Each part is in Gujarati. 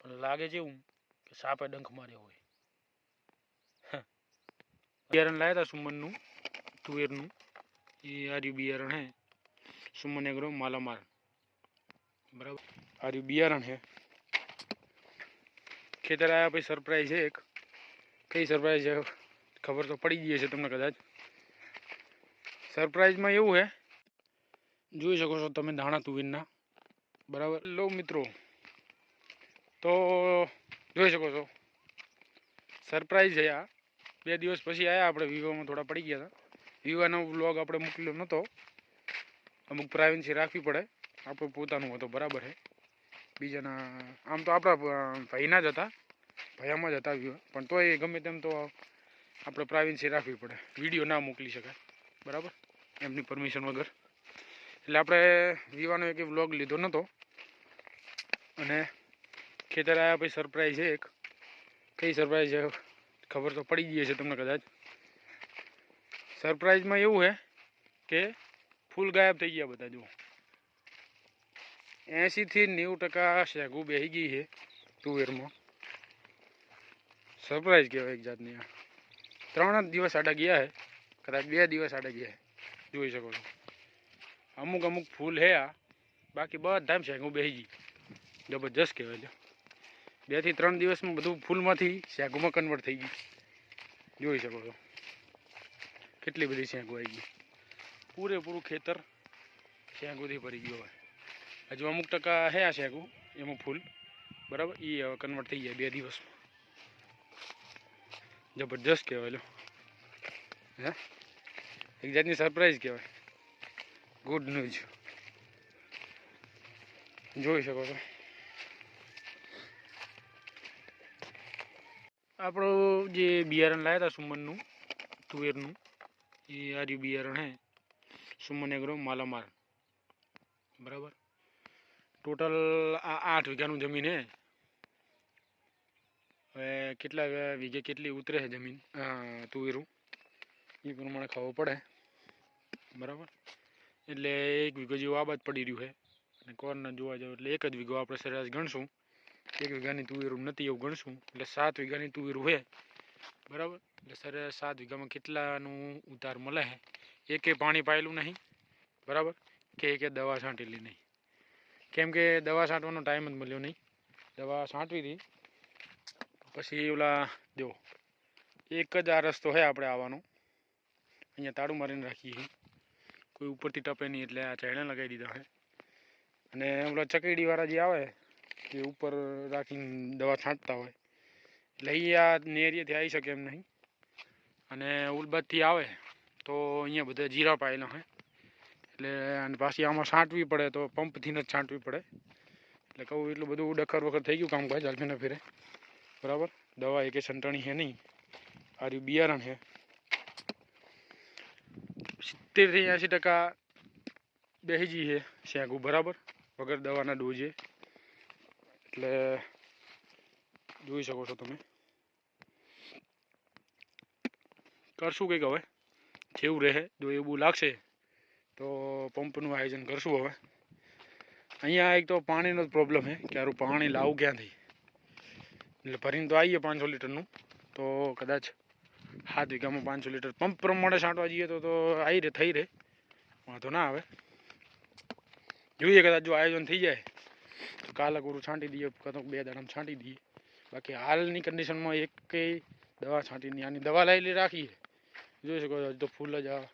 પણ લાગે છે એવું કે સાપે ડંખ માર્યો હોય. બિયારણ લાવ્યા હતા સુમનનું, તુવેરનું. એ આર્યું બિયારણ હે. સુમન એગ્રો માલામાલ. બરાબર? આર્યું બિયારણ હે. ખેતર આવ્યા પછી સરપ્રાઈઝ છે એક. કઈ સરપ્રાઈઝ છે ખબર તો પડી ગઈ છે તમને કદાચ. સરપ્રાઈઝમાં એવું હે. જોઈ શકો છો તમે ધાણા તુવેરના. બરાબર? લો મિત્રો તો જોઈ શકો છો. સરપ્રાઈઝ છે આ. બે દિવસ પછી આવ્યા આપણે વિવોમાં થોડા પડી ગયા હતા. વિવાનો વ્લોગ આપણે મોકલ્યો નહોતો અમુક પ્રાઇવન્સી રાખવી પડે. આપણું પોતાનું હતો, બરાબર છે. બીજાના, આમ તો આપણા ભાઈના જ હતા. ભયામાં જ હતા વિવો પણ તોય ગમે તેમ તો આપણે પ્રાઇવન્સી રાખવી પડે. વીડિયો ના મોકલી શકાય. બરાબર? એમની પરમિશન વગર. એટલે આપણે વિવાનો એક વ્લોગ લીધો નહોતો અને ખેતર આવ્યા પછી સરપ્રાઈઝ છે એક. કઈ સરપ્રાઈઝ છે? ખબર તો પડી ગઈ છે તમને કદાચ. સરપ્રાઈઝમાં એવું છે કે ફૂલ ગાયબ થઈ ગયા બધા, જુઓ. એંશીથી નેવું ટકા શેગું બેસી ગઈ છે તુવેરમાં. સરપ્રાઈઝ કહેવાય એક જાતની આ. ત્રણ જ દિવસ આડા ગયા છે કદાચ બે દિવસ આડા ગયા છે જોઈ શકો છો. અમુક અમુક ફૂલ હે આ. બાકી બધા શેગું બેસી ગઈ. જબરજસ્ત કહેવાય છે. બેથી ત્રણ દિવસમાં બધું ફૂલમાંથી શેગુમાં કન્વર્ટ થઈ ગયું. જોઈ શકો છો. કેટલી બધી શેગું આવી ગઈ. પૂરેપૂરું ખેતર શેગુથી ભરી ગયું હવે. હજુ અમુક ટકા હે આ શેગું એમાં ફૂલ. બરાબર? એ હવે કન્વર્ટ થઈ જાય બે દિવસમાં. જબરજસ્ત કહેવાય લો હે? એક જાતની સરપ્રાઈઝ કહેવાય. ગુડ ન્યૂઝ જોઈ શકો છો. આપણું જે બિયારણ લાવ્યા હતા સુમનનું, તુવેરનું, એ આર્યું બિયારણ હે, સુમન એગ્રો માલામાર બરાબર? ટોટલ આ આઠ વીઘાનું જમીન હે. હવે કેટલા વીઘે કેટલી ઉતરે છે જમીન તુવેરું? એ પ્રમાણે ખાવું પડે. બરાબર? એટલે એક વીઘો જેવું આબાદ પડી રહ્યું છે અને કોર્નર જોવા જાવ એટલે એક જ વીઘો આપણે સરેરાશ ગણશું. એક વીઘાની તુવેરું નથી એવું ગણશું, એટલે સાત વીઘાની તુવેરું છે બરાબર? એટલે સરેરાશ સાત વીઘામાં કેટલાનું ઉતાર મળે છે એકે પાણી પાયેલું નહીં. બરાબર? કે એકે દવા છાંટેલી નહીં. કેમ કે દવા છાંટવાનો ટાઈમ જ મળ્યો નહીં. દવા છાંટવી હતી. પછી ઓલા જો, એક જ આ રસ્તો છે આપણે આવવાનો. અહીંયા તાળું મારીને રાખીએ છીએ. કોઈ ઉપરથી ટપે નહીં એટલે આ ચાઇના લગાવી દીધા છે અને ઓલા ચકડીવાળા જે આવે એ ઉપર રાખીને દવા છાંટતા હોય. એટલે એ આ નેરિયાથી આવી શકે એમ નહીં. અને ઉલબતથી આવે તો અહીંયા બધા જીરા પાયેલા હોય. એટલે અને પાછી આમાં છાંટવી પડે તો પંપથી જ છાંટવી પડે. એટલે કહું એટલું બધું ડખર વખર થઈ ગયું કામકાજ હાલફેને ફેરે બરાબર? દવા એકે સંટાણી છે નહીં. આ બિયારણ છે સિત્તેરથી એંશી ટકા બેસી છે શેગું બરાબર? વગર દવાના ડોઝે. એટલે જોઈ શકો છો તમે. કરશું કંઈક હવે. જેવું રહે, જો એવું લાગશે, તો પંપનું આયોજન કરશું હવે. અહીંયા એક તો પાણીનો જ પ્રોબ્લેમ છે, કે પાણી લાવું ક્યાંથી? એટલે ભરીને તો આવીએ પાંચસો લીટરનું, તો કદાચ સાત વીઘામાં પાંચસો લીટર પંપ પ્રમાણે છાંટવા જઈએ તો તો આવી રહે થઈ રહે વાંધો ના આવે. જોઈએ કદાચ જો આયોજન થઈ જાય તો કાલે ગુરુ છાંટી દઈએ કાં બે દાડામાં છાંટી દઈએ. બાકી હાલની કન્ડિશનમાં એક દવા છાંટી નહીં. આની દવા લાવેલી રાખીએ જોઈ શકો હજુ તો ફૂલ જ આ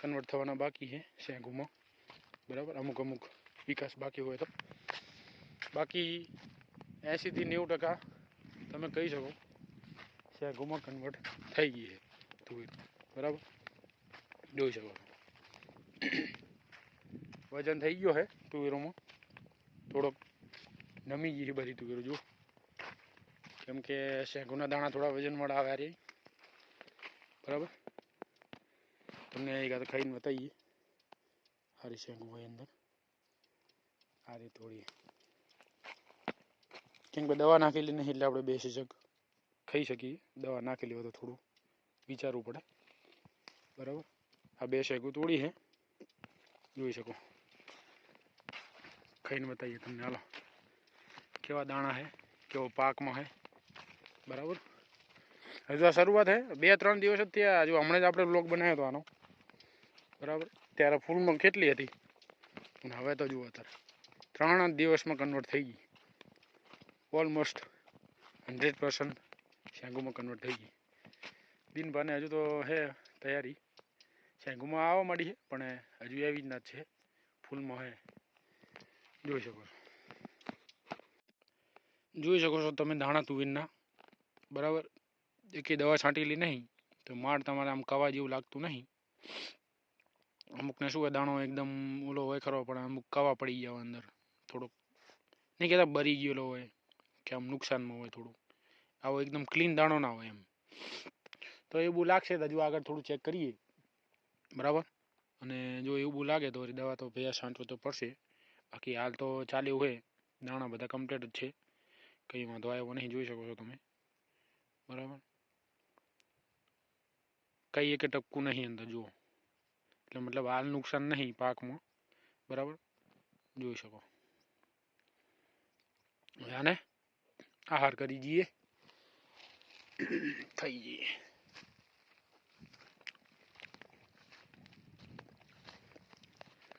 કન્વર્ટ થવાના બાકી છે શેંગુમાં બરાબર? અમુક અમુક વિકાસ બાકી હોય તો. બાકી એંશીથી નેવું ટકા તમે કહી શકો શેંગુમાં કન્વર્ટ થઈ ગઈ છે તુવેર. બરાબર? જોઈ શકો વજન થઈ ગયો છે તુવેરોમાં. થોડોક નમી ગઈ છે બધી તુવેરો જુઓ કેમ કે શેંગુના દાણા થોડા વજનવાળા આવ્યા રે બરાબર? તમને એક આ તો ખાઈને બતાવીએ. સારી શેંગું હોય અંદર. આ રીતે થોડી. કેમ કે દવા નાખેલી નહીં એટલે આપણે બેસી શક ખાઈ શકીએ. દવા નાખેલી હોય તો થોડું વિચારવું પડે. બરાબર? આ બે શેગું તોડી છે. જોઈ શકો. ખાઈને બતાવીએ તમને. હાલો. કેવા દાણા છે કેવો પાકમાં હે. બરાબર? હજુ આ શરૂઆત હે. બે, ત્રણ દિવસ જ થયા. હજુ હમણાં જ આપણે બ્લોગ બનાવ્યો હતો આનો. બરાબર? ત્યારે ફૂલમાં કેટલી હતી? અને હવે તો જુઓ અત્યારે. ત્રણ દિવસમાં કન્વર્ટ થઈ ગઈ. ઓલમોસ્ટ હંડ્રેડ પર્સન્ટ શેંગુમાં કન્વર્ટ થઈ ગઈ. દિનભાને હજુ તો હે તૈયારી. શેંગુમાં આવવા માંડી છે, પણ હજુ એવી જ ના છે. ફૂલમાં હે. જોઈ શકો છો. જોઈ શકો છો તમે દાણા તુવેરના. બરાબર? એકે દવા છાંટેલી નહીં, તો માળ તમારે આમ કવા જેવું લાગતું નહીં. અમુકને શું હોય, દાણો એકદમ ઓલો હોય ખરો, પણ અમુક કવા પડી ગયા અંદર થોડોક. નહીં કહેતા બરી ગયેલો હોય, કે આમ નુકસાનમાં હોય થોડું આવો એકદમ ક્લીન દાણો ના હોય એમ. તો એવું લાગશે તો હજુ આગળ થોડું ચેક કરીએ. બરાબર? અને જો એવું લાગે તો દવા તો ભેયા છાંટવો તો પડશે. બાકી હાલ તો ચાલ્યું હોય. દાણા બધા કમ્પ્લીટ જ છે. કંઈ વાંધો આવ્યો નહીં, જોઈ શકો છો તમે. બરાબર? કંઈ એક ટપકું નહીં અંદર, જુઓ. એટલે મતલબ હાલ નુકસાન નહીં પાકમાં. બરાબર? જોઈ શકો. આને આહાર કરી જઈએ. થઈ જઈએ.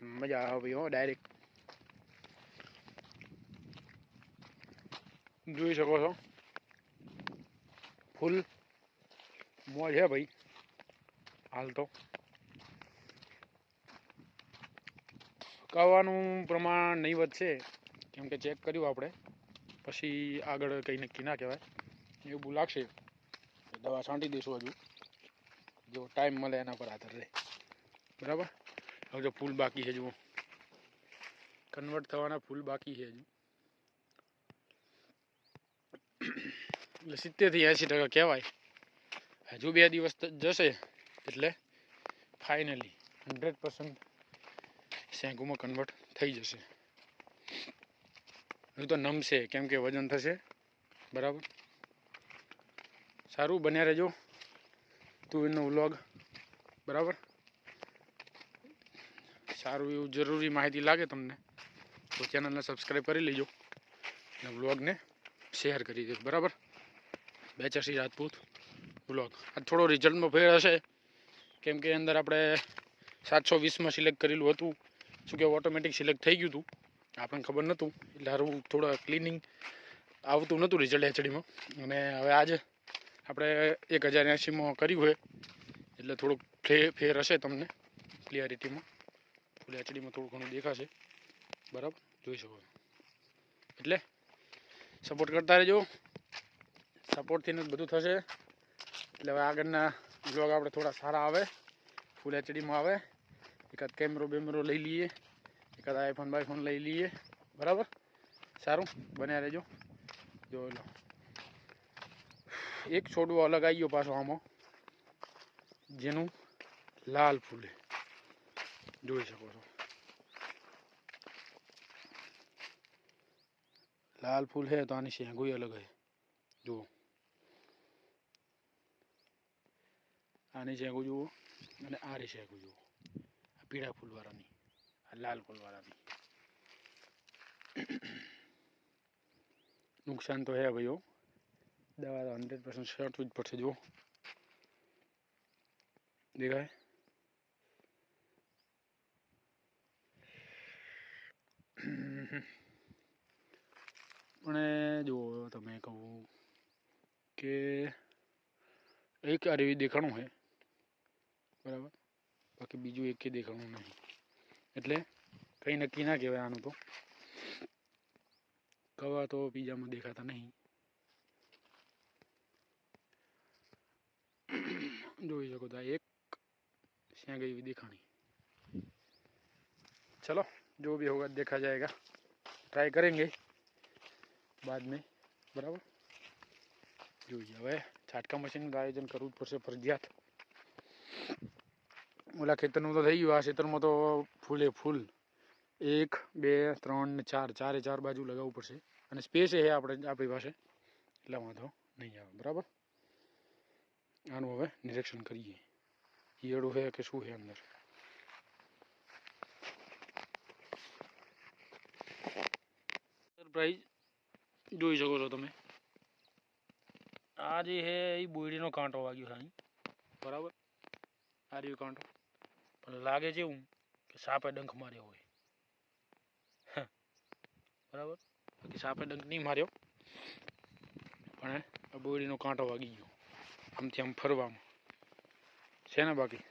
મજા આવે હો ડાયરેક્ટ જોઈ શકો છો. ફૂલ મોજ છે ભાઈ. હાલ તો. કવાનું પ્રમાણ નહીં વધશે. કેમ કે ચેક કર્યું આપણે. પછી આગળ કંઈ નક્કી ના કહેવાય. એવું લાગશે. દવા છાંટી દઈશું હજુ. જો ટાઈમ મળે એના પર આધાર રહે. બરાબર? હવે જો ફૂલ બાકી છે જુઓ. કન્વર્ટ થવાના ફૂલ બાકી છે હજુ. એટલે સિત્તેરથી એંસી ટકા કહેવાય. હજુ બે દિવસ જશે એટલે ફાઇનલી હંડ્રેડ પર્સન્ટ શેંકુમાં કન્વર્ટ થઈ જશે. હજુ તો નમશે કેમ કે વજન થશે. બરાબર? સારું, બન્યા રહેજો. તુવેરનો વ્લોગ બરાબર? સારું એવું જરૂરી માહિતી લાગે તમને, તો ચેનલને સબસ્ક્રાઈબ કરી લેજો. અને વ્લોગને શેર કરી દેજો. બરાબર? બેચરસી રાજપૂત વ્લોગ આ થોડો રિઝલ્ટમાં ફેર હશે. કેમ કે અંદર આપણે સાતસો વીસમાં સિલેક્ટ કરેલું હતું. શું કે ઓટોમેટિક સિલેક્ટ થઈ ગયું હતું. આપણને ખબર નહોતું. એટલે હારું થોડા ક્લિનિંગ આવતું નહોતું રિઝલ્ટ એચડીમાં. અને હવે આજે આપણે એક હજાર એંશીમાં કર્યું હોય એટલે થોડુંક ફે ફેર હશે તમને ક્લિયરિટીમાં ફૂલ એચડીમાં થોડું ઘણું દેખાશે. બરાબર? જોઈ શકો એટલે સપોર્ટ કરતા રહેજો. સપોર્ટથી જ બધું થશે. એટલે હવે આગળના બ્લોગ આપણે થોડા સારા આવે. ફૂલ એચડીમાં આવે. એકાદ કેમેરો બેમેરો લઈ લઈએ. એકાદ આઈફોન બાઈફોન લઈ લઈએ. બરાબર? સારું? બન્યા રહેજો. જો લો. એક છોડવો અલગ આવી ગયો પાછો આમાં. જેનું લાલ ફૂલે. જોઈ શકો છો. લાલ ફૂલ હે તો આની શેંગુય અલગ હે જુઓ. આની શેકો જુઓ, અને આ રે શેકો જુઓ. આ પીળા ફૂલવાળાની, આ લાલ ફૂલવાળાની. નુકસાન તો હે ભાઈઓ. દવા તો હંડ્રેડ પર્સન્ટ છાંટવું જ પડશે, જુઓ. દેખાય? પણ જુઓ તમે કહું કે એક આ એવી દેખાણું છે. બરાબર બાકી બીજું એકે દેખાણું નહીં એટલે કંઈ નક્કી ના કહેવાય આનું તો કવા તો બીજામાં દેખાતા નહીં જોઈ શકો તો આ એક શ્યાં गई हुई दिखानी चलो जो भी होगा देखा जाएगा ट्राई करेंगे बाद में બરાબર જોઈએ હવે છાટકા મશીનનું તો આયોજન કરવું જ પડશે ફરજિયાત ઓલા ખેતરનું તો થઈ ગયું, આ ખેતરમાં તો ફૂલે ફૂલ. એક, બે, ત્રણ ને ચાર, ચારે ચાર બાજુ લગાવવું પડશે. અને સ્પેસ એ આપણે, આપણી પાસે. એટલે વાંધો નહીં આવે, બરાબર? આનું હવે નિરીક્ષણ કરીએ. ઈયળું છે કે શું છે અંદર? સરપ્રાઈઝ જોઈ શકો છો તમે. આ જે છે એ બોયડીનો કાંટો વાગ્યો છે અહીં. બરાબર? આ રહ્યો કાંટો. પણ લાગે છે એવું કે સાપે ડંખ માર્યો હોય. બરાબર? બાકી સાપે ડંખ નહીં માર્યો, પણ બોયડીનો કાંટો વાગી ગયો. આમથી આમ ફરવામાં. છે ને બાકી?